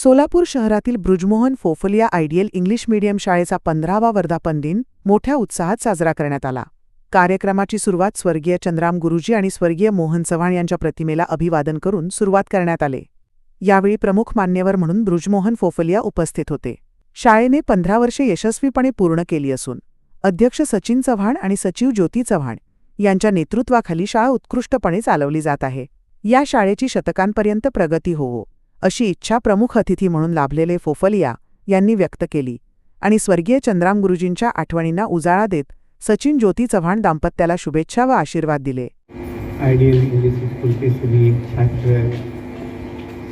सोलापूर शहरातील Brijmohan Phophaliya ideal English medium शाळेचा पंधरावा वर्धापन दिन मोठ्या उत्साहात साजरा करण्यात आला. कार्यक्रमाची सुरुवात स्वर्गीय चंद्राम गुरुजी आणि स्वर्गीय मोहन चव्हाण यांच्या प्रतिमेला अभिवादन करून सुरुवात करण्यात आले. यावेळी प्रमुख मान्यवर म्हणून ब्रुजमोहन फोफलिया उपस्थित होते. शाळेने पंधरा वर्षे यशस्वीपणे पूर्ण केली असून अध्यक्ष सचिन चव्हाण आणि सचिव ज्योती चव्हाण यांच्या नेतृत्वाखाली शाळा उत्कृष्टपणे चालवली जात आहे. या शाळेची शतकांपर्यंत प्रगती होवो अशी इच्छा प्रमुख अतिथी म्हणून लाभलेले फोफलिया यांनी व्यक्त केली. आणि स्वर्गीय चंद्राम गुरुजींच्या आठवणींना उजाळा देत सचिन ज्योती चव्हाण दाम्पत्याला शुभेच्छा व आशीर्वाद दिले. इंग्लिश छात्र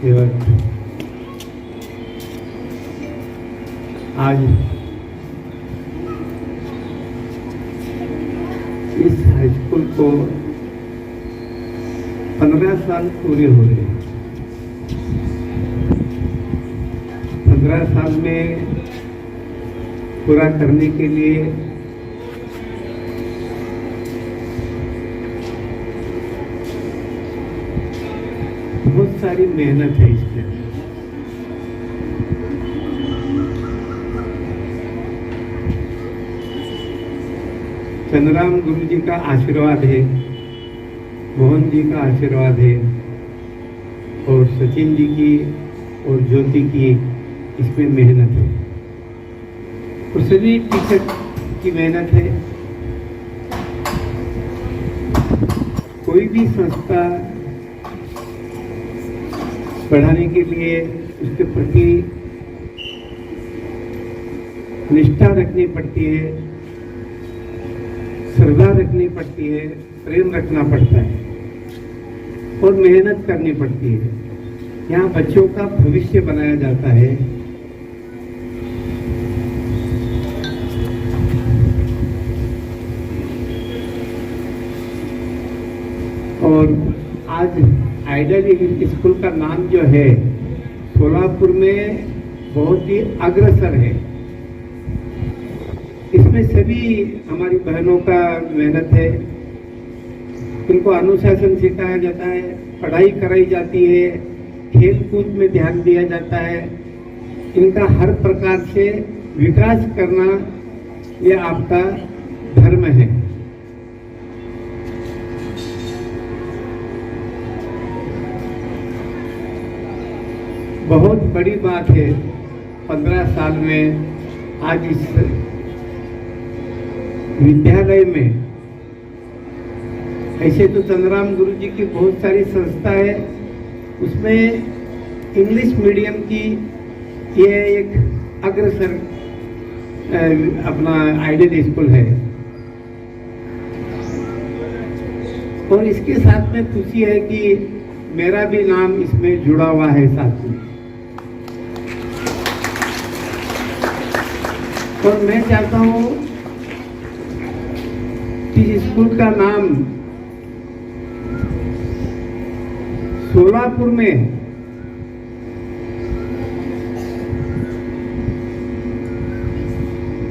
सेवक आज इस हाईस्कूल को पंद्रह साल पूरे हो रहे हैं। पंद्रह साल में पूरा करने के लिए बहुत सारी मेहनत है इसके चंद्राम गुरु जी का आशीर्वाद है, मोहन जी का आशीर्वाद है, और सचिन जी की और ज्योति की इसमें मेहनत है। सभी टीचर की मेहनत है। कोई भी संस्था पढ़ाने के लिए उसके प्रति निष्ठा रखनी पड़ती है, श्रद्धा रखनी पड़ती है, प्रेम रखना पड़ता है और मेहनत करनी पड़ती है। यहाँ बच्चों का भविष्य बनाया जाता है और आज आइडियल स्कूल का नाम जो है, सोलापुर में बहुत ही अग्रसर है। इसमें सभी हमारी बहनों का मेहनत है। इनको अनुशासन सिखाया जाता है, पढ़ाई कराई जाती है खेल कूद में ध्यान दिया जाता है। इनका हर प्रकार से विकास करना ये आपका धर्म है। बड़ी बात है, पंद्रह साल में आज इस विद्यालय में, ऐसे तो चंद्राम गुरु जी की बहुत सारी संस्था है, उसमें इंग्लिश मीडियम की ये एक अग्रसर अपना आइडियल स्कूल है। और इसके साथ में खुशी है कि मेरा भी नाम इसमें जुड़ा हुआ है साथ में। और मैं चाहता हूँ कि स्कूल का नाम सोलापुर में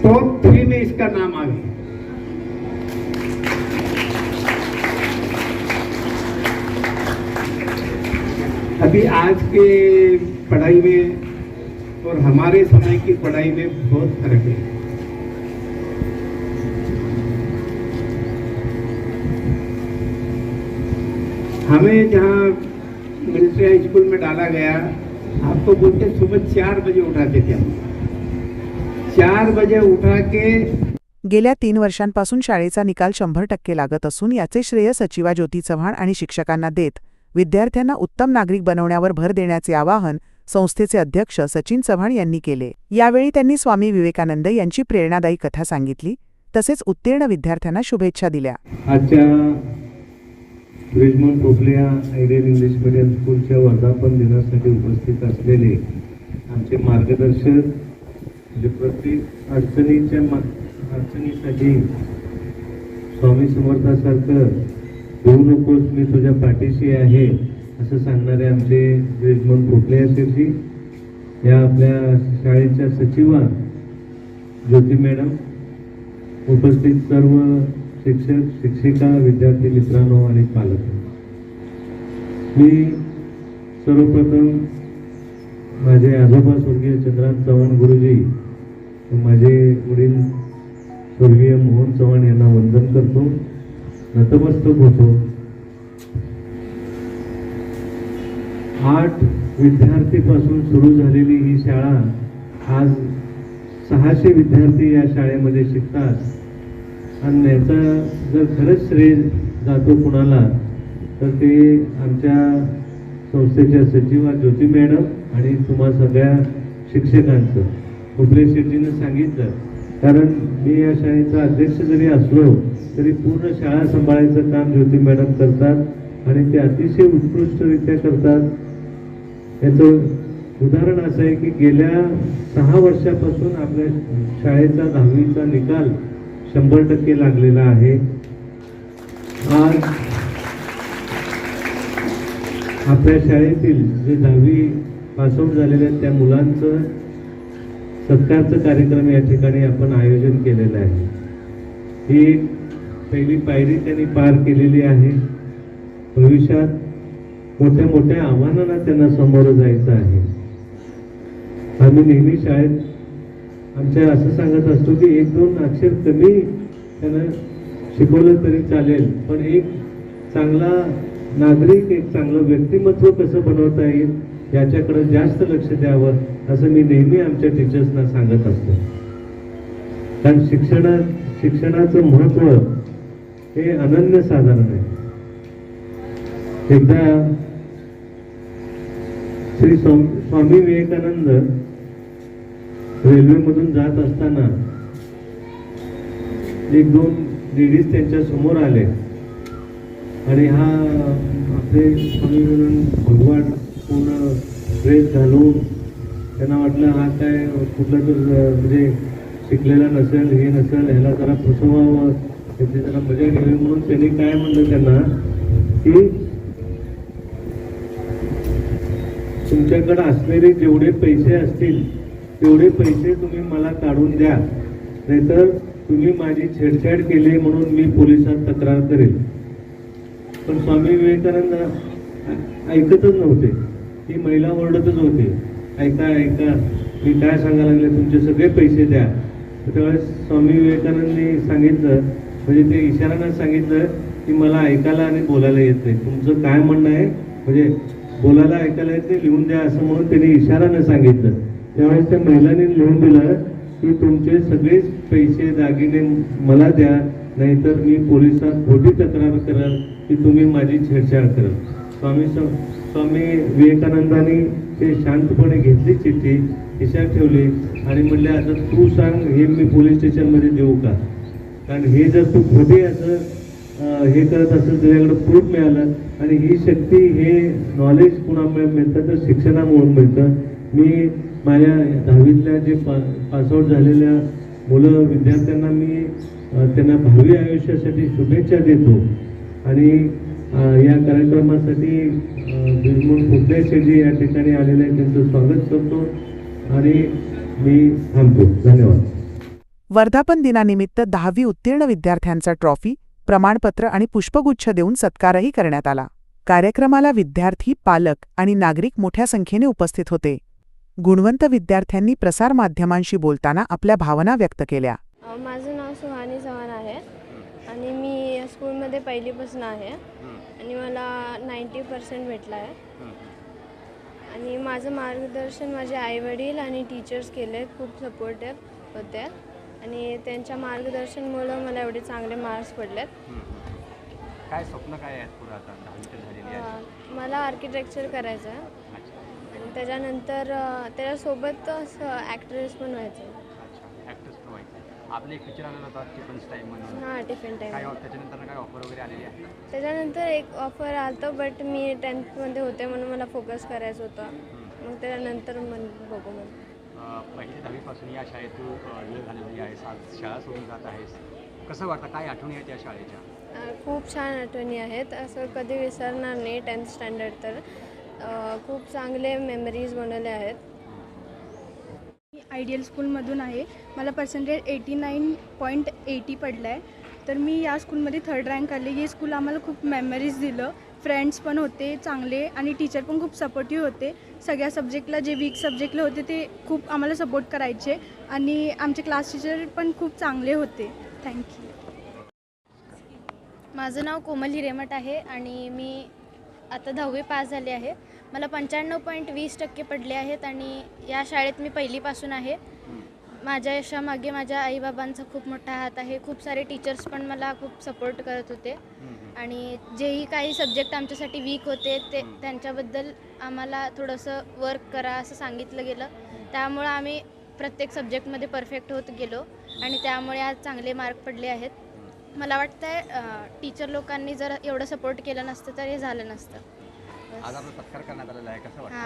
टॉप थ्री में इसका नाम आ गया। अभी आज के पढ़ाई में और हमारे समय की पढ़ाई में बहुत फर्क है। हमें जहाँ मिलिट्री हाई स्कूल में डाला गया आपको बोलते सुबह चार बजे उठाते थे चार बजे उठा के गेल्या तीन वर्षांपासून शाळेचा निकाल शंभर टक्के लागत असून याचे श्रेय सचिवा ज्योती चव्हाण आणि शिक्षकांना देत विद्यार्थ्यांना उत्तम नागरिक बनवण्यावर भर देण्याचे आवाहन संस्थेचे अध्यक्ष सचिन चव्हाण यांनी केले. यावेळी त्यांनी स्वामी विवेकानंद यांची प्रेरणादायी कथा सांगितली तसेच उत्तीर्ण विद्यार्थ्यांना शुभेच्छा दिल्या. आजच्या Brijmohan Phophaliya ideal English medium स्कूलच्या वर्धापन दिनासाठी उपस्थित असलेले आमचे मार्गदर्शक म्हणजे प्रत्येक अडचणीच्या मा अडचणीसाठी स्वामी समर्थासारखं होऊ नकोस मी तुझ्या पाठीशी आहे. असं सांगणारे आमचे यजमान कुठले असतील जी या आपल्या शाळेच्या सचिवा ज्योती मॅडम उपस्थित सर्व शिक्षक शिक्षिका विद्यार्थी मित्रांनो आणि पालक. मी सर्वप्रथम माझे आजोबा स्वर्गीय चंद्रांत चव्हाण गुरुजी माझे वडील स्वर्गीय मोहन चव्हाण यांना वंदन करतो. नतमस्तक होतो. आठ विद्यार्थीपासून सुरू झालेली ही शाळा आज सहाशे विद्यार्थी या शाळेमध्ये शिकतात. आणि याचा जर खरंच श्रेय जातो कुणाला तर ते आमच्या संस्थेच्या सचिवा ज्योती मॅडम आणि तुम्हा सगळ्या शिक्षकांचं. उपले शेट्टीनं सांगितलं कारण मी या शाळेचा अध्यक्ष जरी असलो तरी पूर्ण शाळा सांभाळायचं काम ज्योती मॅडम करतात आणि ते अतिशय उत्कृष्टरित्या करतात. याचं उदाहरण असं आहे की गेल्या सहा वर्षापासून आपल्या शाळेचा दहावीचा निकाल शंभर टक्के लागलेला आहे. आज आपल्या शाळेतील जे दहावी पासआउट झालेले आहेत त्या मुलांचं सत्कारचं कार्यक्रम या ठिकाणी आपण आयोजन केलेलं आहे. ही एक पहिली पायरी त्यांनी पार केलेली आहे. भविष्यात मोठ्या मोठ्या आव्हानांना त्यांना सामोरं जायचं आहे. आम्ही नेहमी शाळेत आमच्या असं सांगत असतो की एक दोन अक्षर कमी त्यांना शिकवलं तरी चालेल पण एक चांगला नागरिक एक चांगलं व्यक्तिमत्व कसं बनवता येईल याच्याकडे जास्त लक्ष द्यावं असं मी नेहमी आमच्या टीचर्सना सांगत असतो. कारण शिक्षणा शिक्षणाचं महत्त्व हे अनन्य साधारण आहे. एकदा श्री स्वामी स्वामी विवेकानंद रेल्वेमधून जात असताना एक दोन लेडीज त्यांच्यासमोर आले. आणि हा आपले स्वामी विवेकानंद भगवान पूर्ण ड्रेस घालून त्यांना वाटलं हा काय कुठला तर म्हणजे शिकलेला नसेल हे नसेल ह्याला जरा फसवावं त्याची जरा मजा घ्यावी म्हणून त्यांनी काय म्हणलं त्यांना की तुमच्याकडे असलेले जेवढे पैसे असतील तेवढे पैसे तुम्ही मला काढून द्या. नाहीतर तुम्ही माझी छेडछाड केली म्हणून मी पोलिसात तक्रार करेल पण स्वामी विवेकानंद ऐकतच नव्हते. ती महिला ओरडतच होती. ऐका ऐका मी काय सांगायला लागले? तुमचे सगळे पैसे द्या. त्यावेळेस स्वामी विवेकानंदनी सांगितलं म्हणजे ते इशारानं सांगितलं की मला ऐकायला आणि बोलायला येत नाही. तुमचं काय म्हणणं आहे? म्हणजे बोलायला ऐकायला येत लिहून द्या असं म्हणून त्यांनी इशारानं सांगितलं. त्यावेळेस त्या महिलांनी लिहून दिलं की तुमचे सगळेच पैसे दागिने मला द्या नाहीतर मी पोलिसात खोटी तक्रार कराल की तुम्ही माझी छेडछाड कराल. स्वामी स्वामी विवेकानंदांनी ते शांतपणे घेतली चिठ्ठी खिशात ठेवली आणि म्हणले आता तू सांग हे मी पोलीस स्टेशनमध्ये देऊ का? कारण हे जर तू खोटे असं हे करत असेल त्याच्याकडे प्रूफ मिळालं. आणि ही शक्ती हे नॉलेज कुणामुळे मिळतं तर शिक्षणामुळे मिळतं. मी माझ्या दहावीतल्या जे पा पासआउट झालेल्या मुलं विद्यार्थ्यांना मी त्यांना भावी आयुष्यासाठी शुभेच्छा देतो. आणि या कार्यक्रमासाठी अं, बिरमून शेजी या ठिकाणी आलेले आहेत. त्यांचं स्वागत करतो. आणि मी थांबतो. धन्यवाद. वर्धापन दिनानिमित्त दहावी उत्तीर्ण विद्यार्थ्यांचा ट्रॉफी प्रमाणपत्र आणि पुष्पगुच्छ देऊन सत्कारही करण्यात आला. कार्यक्रमाला विद्यार्थी पालक आणि नागरिक मोठ्या संख्येने उपस्थित होते. गुणवंत विद्यार्थ्यांनी प्रसारमाध्यमांशी बोलताना आपल्या भावना व्यक्त केल्या. माझं नाव सुहानी चव्हाण आहे आणि मी या स्कूलमध्ये पहिलीपासून आहे आणि मला नाईंटी पर्सेंट भेटला आहे. आणि माझं मार्गदर्शन माझे आईवडील आणि टीचर्स केले खूप सपोर्टिव्ह होते. आणि त्यांच्या मार्गदर्शनमुळं मला एवढे चांगले मार्क्स पडलेत. काय स्वप्न काय आहेत पुढे आता? दहावी तर झालेली आहे अ, मला आर्किटेक्चर करायचं आहे. अच्छा. आणि त्याच्यानंतर अ, त्याच्यासोबत असं ॲक्ट्रेस पण व्हायचं आहे. अच्छा. ॲक्टर्स पण व्हायचं आपलं एक पिक्चर आलेला होता टिफन्स टाईम म्हणून. हां टिफिन काय टाईम त्याच्यानंतर काय ऑफर वगैरे आलेली आहे त्याच्यानंतर एक ऑफर आलं बट मी टेन्थमध्ये होते म्हणून मला फोकस करायचं होतं. मग त्याच्यानंतर मग बघू मग पहिली दहावीपासून या शाळेत तू वेळ घालवली आहेस आज शाळा सोडून जात आहेस. कसं वाटतं? काय आठवणी आहेत या शाळेच्या? खूप छान आठवणी आहेत. असं कधी विसरणार नाही टेन्थ स्टँडर्ड तर. अं, खूप चांगले मेमरीज बनवले आहेत. मी आयडियल स्कूलमधून आहे. मला percentage eighty nine point eighty पडलं आहे तर मी या स्कूलमध्ये थर्ड रँक आली. हे स्कूल आम्हाला खूप मेमरीज दिलं. फ्रेंड्स पण होते चांगले आणि टीचर पण खूप सपोर्टिव्ह होते. सगळ्या सब्जेक्टला जे वीक सब्जेक्टला होते ते खूप आम्हाला सपोर्ट करायचे आणि आमचे क्लास टीचर पण खूप चांगले होते. थँक्यू माझं नाव कोमल हिरेमठ आहे आणि मी आता दहावी पास झाले आहे. मला पंच्याण्णव पॉईंट वीस टक्के पडले आहेत आणि या शाळेत मी पहिलीपासून आहे. माझ्या यशामागे माझ्या आईबाबांचा खूप मोठा हात आहे. खूप सारे टीचर्स पण मला खूप सपोर्ट करत होते. आणि जेही काही सब्जेक्ट आमच्यासाठी वीक होते ते त्यांच्याबद्दल आम्हाला थोडंसं वर्क करा असं सांगितलं गेलं. त्यामुळं आम्ही प्रत्येक सब्जेक्टमध्ये परफेक्ट होत गेलो आणि त्यामुळे आज चांगले मार्क पडले आहेत. मला वाटतं टीचर लोकांनी जर एवढं सपोर्ट केलं नसतं तर हे झालं नसतं. आज आपला सत्कार करण्यात आलेला आहे. कसं वाटतं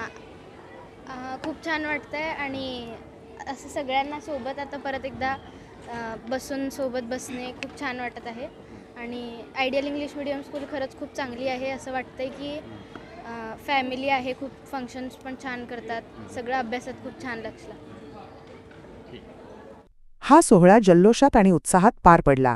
हां. खूप छान वाटतं आहे आणि असं सगळ्यांना सोबत आता परत एकदा बसून सोबत बसणे खूप छान वाटत आहे. आणि आयडियल इंग्लिश मिडियम स्कूल खरंच खूप चांगली आहे. असं वाटतंय की फॅमिली आहे खूप फंक्शन्स पण छान करतात. सगळं अभ्यासात खूप छान लक्ष लागतं. हा सोहळा जल्लोषात आणि उत्साहात पार पडला.